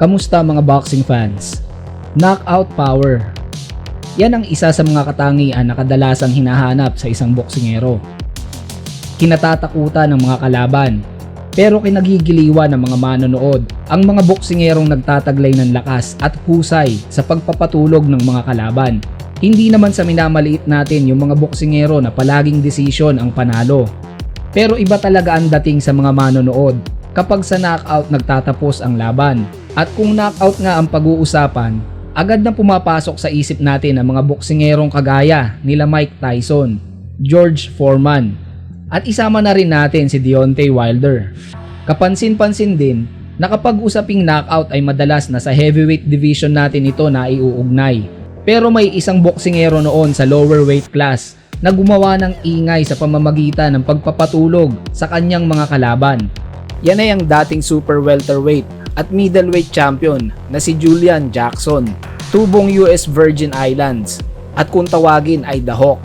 Kamusta mga boxing fans? Knockout power. Yan ang isa sa mga katangian na kadalasang hinahanap sa isang boksingero. Kinatatakutan ng mga kalaban, pero kinagigiliwan ng mga manonood ang mga boksingerong nagtataglay ng lakas at husay sa pagpapatulog ng mga kalaban. Hindi naman sa minamaliit natin yung mga boksingero na palaging desisyon ang panalo. Pero iba talaga ang dating sa mga manonood kapag sa knockout nagtatapos ang laban. At kung knockout nga ang pag-uusapan, agad na pumapasok sa isip natin ang mga boksingerong kagaya nila Mike Tyson, George Foreman, at isama na rin natin si Deontay Wilder. Kapansin-pansin din na kapag usaping knockout ay madalas na sa heavyweight division natin ito na iuugnay. Pero may isang boksingero noon sa lower weight class na gumawa ng ingay sa pamamagitan ng pagpapatulog sa kanyang mga kalaban. Yan ay ang dating super welterweight at middleweight champion na si Julian Jackson, tubong US Virgin Islands at kung tawagin ay The Hawk.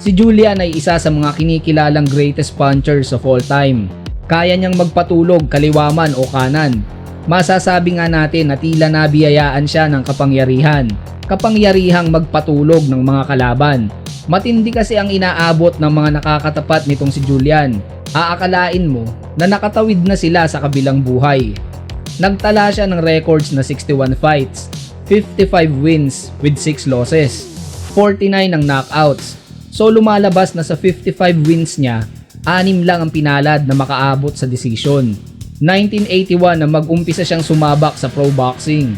Si Julian ay isa sa mga kinikilalang greatest punchers of all time. Kaya niyang magpatulog kaliwaman o kanan. Masasabi nga natin na tila nabiyayaan siya ng kapangyarihan. Kapangyarihang magpatulog ng mga kalaban. Matindi kasi ang inaabot ng mga nakakatapat nitong si Julian. Aakalain mo na nakatawid na sila sa kabilang buhay. Nagtala siya ng records na 61 fights, 55 wins with 6 losses, 49 ng knockouts. So lumalabas na sa 55 wins niya, anim lang ang pinalad na makaabot sa decision. 1981 na mag-umpisa siyang sumabak sa pro boxing.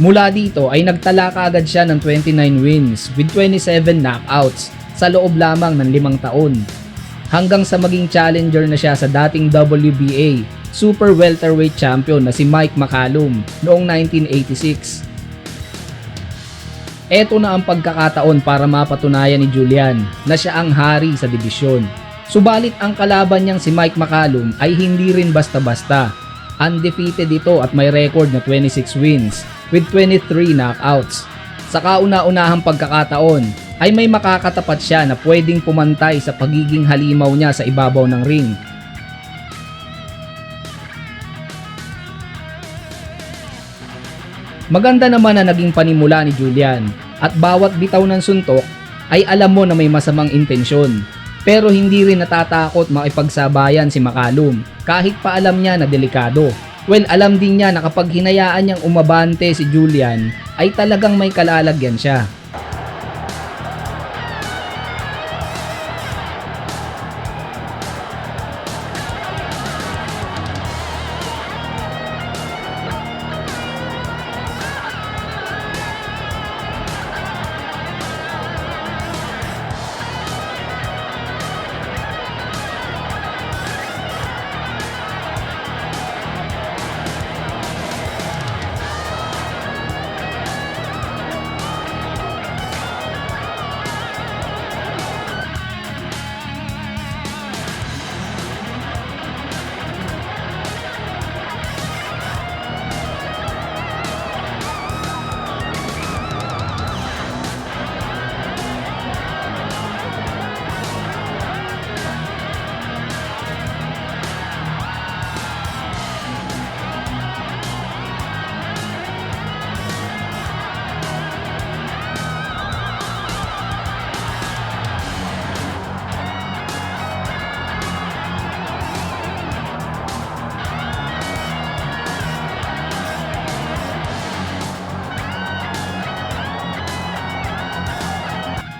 Mula dito ay nagtala kaagad siya ng 29 wins with 27 knockouts sa loob lamang ng limang taon. Hanggang sa maging challenger na siya sa dating WBA super welterweight champion na si Mike McCallum noong 1986. Ito na ang pagkakataon para mapatunayan ni Julian na siya ang hari sa dibisyon. Subalit ang kalaban niyang si Mike McCallum ay hindi rin basta-basta. Undefeated ito at may record na 26 wins with 23 knockouts. Sa kauna-unahang pagkakataon ay may makakatapat siya na pwedeng pumantay sa pagiging halimaw niya sa ibabaw ng ring Maganda naman na naging panimula ni Julian at bawat bitaw ng suntok ay alam mo na may masamang intensyon. Pero hindi rin natatakot makipagsabayan si Makalum kahit pa alam niya na delikado. Well, alam din niya na kapag hinayaan niyang umabante si Julian ay talagang may kalalagyan siya.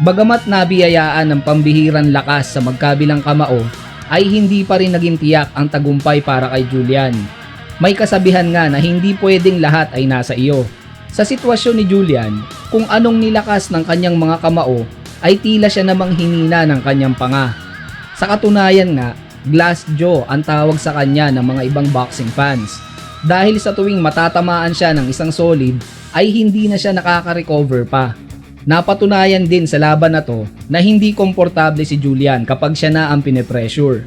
Bagamat nabiyayaan ng pambihirang lakas sa magkabilang kamao, ay hindi pa rin naging tiyak ang tagumpay para kay Julian. May kasabihan nga na hindi pwedeng lahat ay nasa iyo. Sa sitwasyon ni Julian, kung anong nilakas ng kanyang mga kamao, ay tila siya namang hinina ng kanyang panga. Sa katunayan nga, Glass Joe ang tawag sa kanya ng mga ibang boxing fans. Dahil sa tuwing matatamaan siya ng isang solid, ay hindi na siya nakaka-recover pa. Napatunayan din sa laban na to na hindi komportable si Julian kapag siya na ang pinepressure.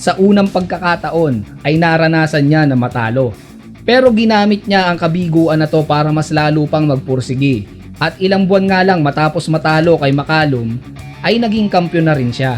Sa unang pagkakataon ay naranasan niya na matalo. Pero ginamit niya ang kabiguan na to para mas lalo pang magpursigi. At ilang buwan nga lang matapos matalo kay Makalum ay naging kampyon na rin siya.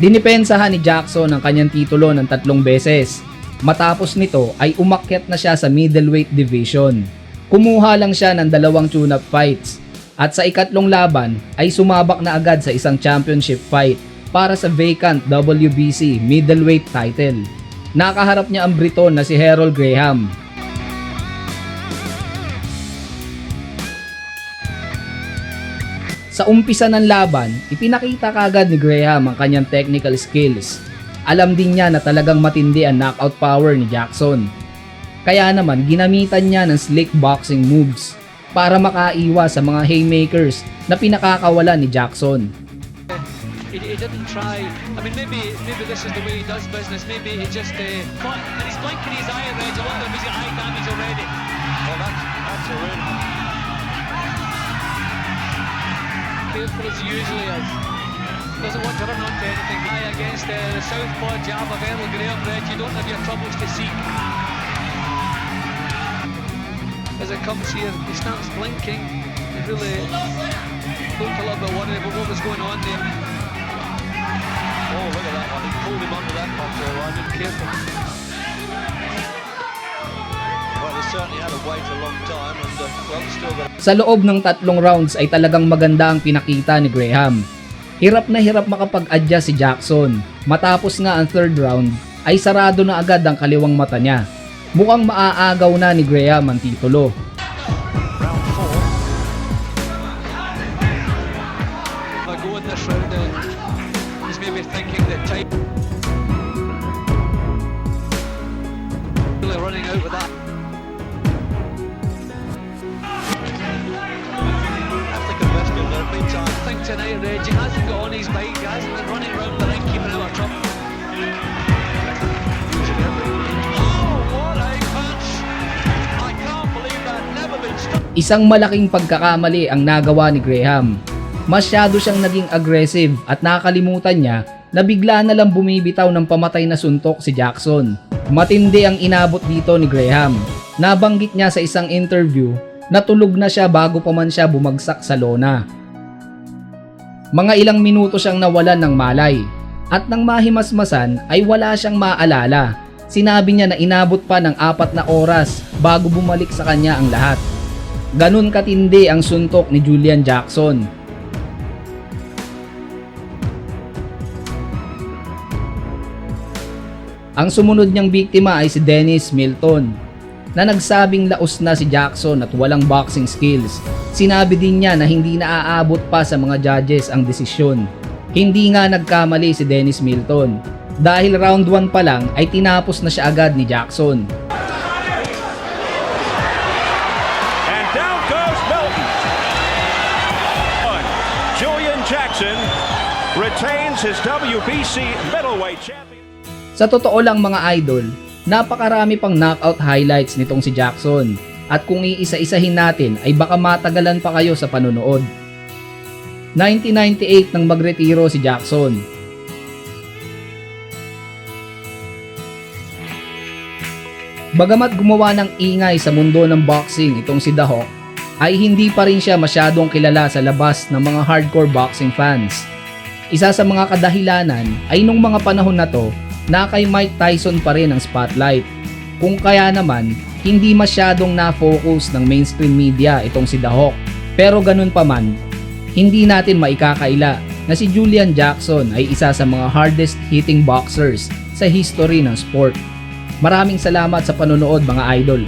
Dinipensahan ni Jackson ang kanyang titulo ng tatlong beses. Matapos nito ay umakyat na siya sa middleweight division. Kumuha lang siya ng dalawang tune-up fights at sa ikatlong laban ay sumabak na agad sa isang championship fight para sa vacant WBC middleweight title. Nakaharap niya ang Briton na si Harold Graham. Sa umpisa ng laban, ipinakita kagad ni Graham ang kanyang technical skills. Alam din niya na talagang matindi ang knockout power ni Jackson. Kaya naman ginamitan niya ng slick boxing moves para makaiwas sa mga haymakers na pinakakawalan ni Jackson. He, he didn't try. I mean, maybe maybe this is the way he does business. Maybe he just uh, and he's blinking his eye already. I wonder if he's got eye damage already. Well, that's, that's a win. Careful as he usually is. Doesn't want to run onto anything. High against uh, the southpaw jab of Errol Graham, Red. You don't have your troubles to seek. As it comes here, he starts blinking. He really looked a little bit worried about what was going on there. Oh, look at that one. He pulled him under that Ryan. Careful. Well, they certainly Sa loob ng tatlong rounds ay talagang maganda ang pinakita ni Graham. Hirap na hirap makapag-adjust si Jackson. Matapos nga ang third round ay sarado na agad ang kaliwang mata niya. Mukhang maaagaw na ni Graham ang titulo. Isang malaking pagkakamali ang nagawa ni Graham. Masyado siyang naging aggressive at nakalimutan niya na bigla na lang bumibitaw ng pamatay na suntok si Jackson. Matindi ang inabot dito ni Graham. Nabanggit niya sa isang interview na tulog na siya bago pa man siya bumagsak sa lona. Mga ilang minuto siyang nawalan ng malay at nang mahimasmasan ay wala siyang maalala. Sinabi niya na inabot pa ng apat na oras bago bumalik sa kanya ang lahat. Ganun katindi ang suntok ni Julian Jackson. Ang sumunod niyang biktima ay si Dennis Milton na nagsabing laos na si Jackson at walang boxing skills. Sinabi din niya na hindi naaabot pa sa mga judges ang desisyon. Hindi nga nagkamali si Dennis Milton dahil round 1 pa lang ay tinapos na siya agad ni Jackson. Retains his WBC middleweight champion. Sa totoo lang mga idol, napakarami pang knockout highlights nitong si Jackson at kung iisa-isahin natin ay baka matagalan pa kayo sa panonood. 1998 nang magretiro si Jackson. Bagamat gumawa ng ingay sa mundo ng boxing itong si The Hawk, ay hindi pa rin siya masyadong kilala sa labas ng mga hardcore boxing fans. Isa sa mga kadahilanan ay nung mga panahon na to na kay Mike Tyson pa rin ang spotlight. Kung kaya naman, hindi masyadong na-focus ng mainstream media itong si The Hawk. Pero ganun pa man, hindi natin maikakaila na si Julian Jackson ay isa sa mga hardest hitting boxers sa history ng sport. Maraming salamat sa panonood mga idol.